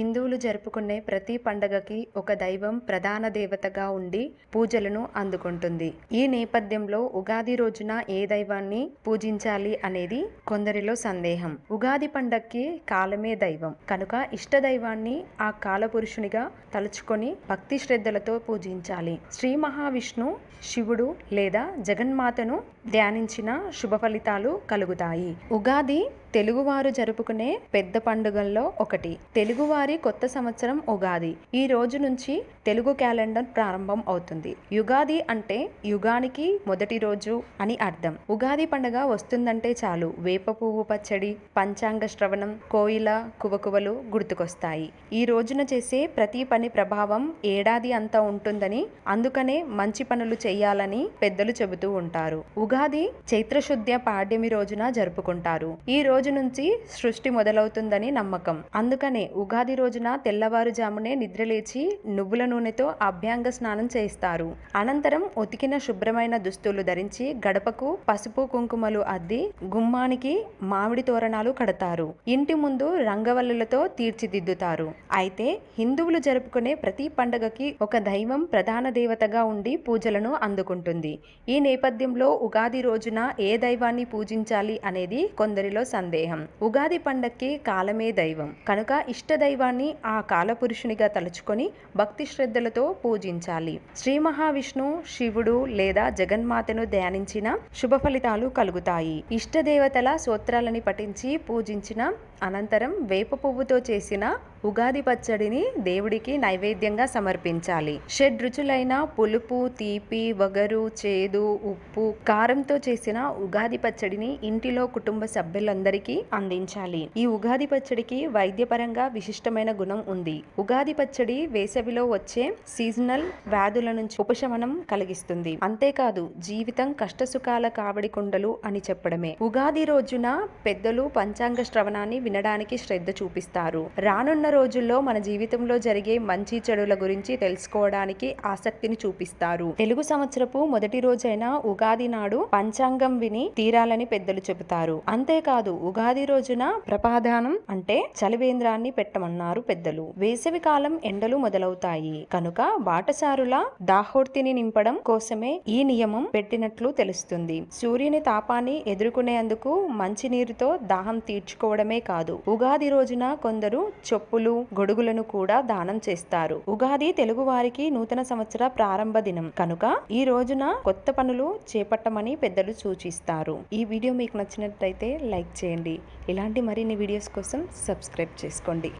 హిందువులు జరుపుకునే ప్రతి పండగకి ఒక దైవం ప్రధాన దేవతగా ఉండి పూజలను అందుకుంటుంది. ఈ నేపథ్యంలో ఉగాది రోజున ఏ దైవాన్ని పూజించాలి అనేది కొందరిలో సందేహం. ఉగాది పండక్కి కాలమే దైవం. కనుక ఇష్ట దైవాన్ని ఆ కాలపురుషునిగా తలుచుకొని భక్తి శ్రద్ధలతో పూజించాలి. శ్రీ మహావిష్ణు శివుడు లేదా జగన్మాతను ధ్యానించిన శుభ ఫలితాలు కలుగుతాయి. ఉగాది తెలుగువారు జరుపుకునే పెద్ద పండుగల్లో ఒకటి. తెలుగువారి కొత్త సంవత్సరం ఉగాది. ఈ రోజు నుంచి తెలుగు క్యాలెండర్ ప్రారంభం అవుతుంది. యుగాది అంటే యుగానికి మొదటి రోజు అని అర్థం. ఉగాది పండుగ వస్తుందంటే చాలు. వేప పువ్వు పచ్చడి పంచాంగ శ్రవణం కోయిల కువకువలు గుర్తుకొస్తాయి. ఈ రోజున చేసే ప్రతి పని ప్రభావం ఏడాది అంతా ఉంటుందని అందుకనే మంచి పనులు చేయాలని పెద్దలు చెబుతూ ఉంటారు. ఉగాది చైత్రశుద్ధ పాడ్యమి రోజున జరుపుకుంటారు. ఈ రోజు రోజు నుంచి సృష్టి మొదలవుతుందని నమ్మకం. అందుకనే ఉగాది రోజున తెల్లవారుజామునే నిద్రలేచి నువ్వుల నూనెతో అభ్యంగ స్నానం చేస్తారు అనంతరం ఉతికిన శుభ్రమైన దుస్తులు ధరించి గడపకు పసుపు కుంకుమలు అద్ది గుమ్మానికి మామిడి తోరణాలు కడతారు. ఇంటి ముందు రంగవల్లులతో తీర్చిదిద్దుతారు. అయితే హిందువులు జరుపుకునే ప్రతి పండగకి ఒక దైవం ప్రధాన దేవతగా ఉండి పూజలను అందుకుంటుంది. ఈ నేపథ్యంలో ఉగాది రోజున ఏ దైవాన్ని పూజించాలి అనేది కొందరిలో సందేహం. ఉగాది పండక్కి కాలమే దైవం. కనుక ఇష్ట దైవాన్ని ఆ కాలపురుషునిగా తలుచుకొని భక్తి శ్రద్ధలతో పూజించాలి. శ్రీ మహావిష్ణు శివుడు లేదా జగన్మాతను ధ్యానించిన శుభ ఫలితాలు కలుగుతాయి. ఇష్ట దేవతల సూత్రాలని పఠించి పూజించిన అనంతరం వేప పువ్వుతో చేసిన ఉగాది పచ్చడిని దేవుడికి నైవేద్యంగా సమర్పించాలి. షడ్ రుచులైన పులుపు తీపి వగరు చేదు ఉప్పు కారంతో చేసిన ఉగాది పచ్చడిని ఇంటిలో కుటుంబ సభ్యులందరికీ అందించాలి. ఈ ఉగాది పచ్చడికి వైద్యపరంగా విశిష్టమైన గుణం ఉంది. ఉగాది పచ్చడి వేసవిలో వచ్చే సీజనల్ వ్యాధుల నుంచి ఉపశమనం కలిగిస్తుంది. అంతేకాదు జీవితం కష్టసుఖాల కావడి కుండలు అని చెప్పడమే. ఉగాది రోజున పెద్దలు పంచాంగ శ్రవణాన్ని వినడానికి శ్రద్ధ చూపిస్తారు. రానున్న రోజుల్లో మన జీవితంలో జరిగే మంచి చెడుల గురించి తెలుసుకోవడానికి ఆసక్తిని చూపిస్తారు. తెలుగు సంవత్సరపు మొదటి రోజైన ఉగాది నాడు పంచాంగం విని తీరాలని పెద్దలు చెబుతారు. అంతేకాదు ఉగాది రోజున ప్రపాదానం అంటే చలివేంద్రాన్ని పెట్టమన్నారు పెద్దలు. వేసవి కాలం ఎండలు మొదలవుతాయి. కనుక బాటసారుల దాహోర్తిని నింపడం కోసమే ఈ నియమం పెట్టినట్లు తెలుస్తుంది. సూర్యుని తాపాన్ని ఎదుర్కొనేందుకు మంచినీరుతో దాహం తీర్చుకోవడమే కాదు. ఉగాది రోజున కొందరు చెప్పులు గొడుగులను కూడా దానం చేస్తారు. ఉగాది తెలుగువారికి నూతన సంవత్సర ప్రారంభ దినం. కనుక ఈ రోజున కొత్త పనులు చేపట్టమని పెద్దలు సూచిస్తారు. ఈ వీడియో మీకు నచ్చినట్లయితే లైక్ చేయండి. ఇలాంటి మరిన్ని వీడియోస్ కోసం సబ్స్క్రైబ్ చేసుకోండి.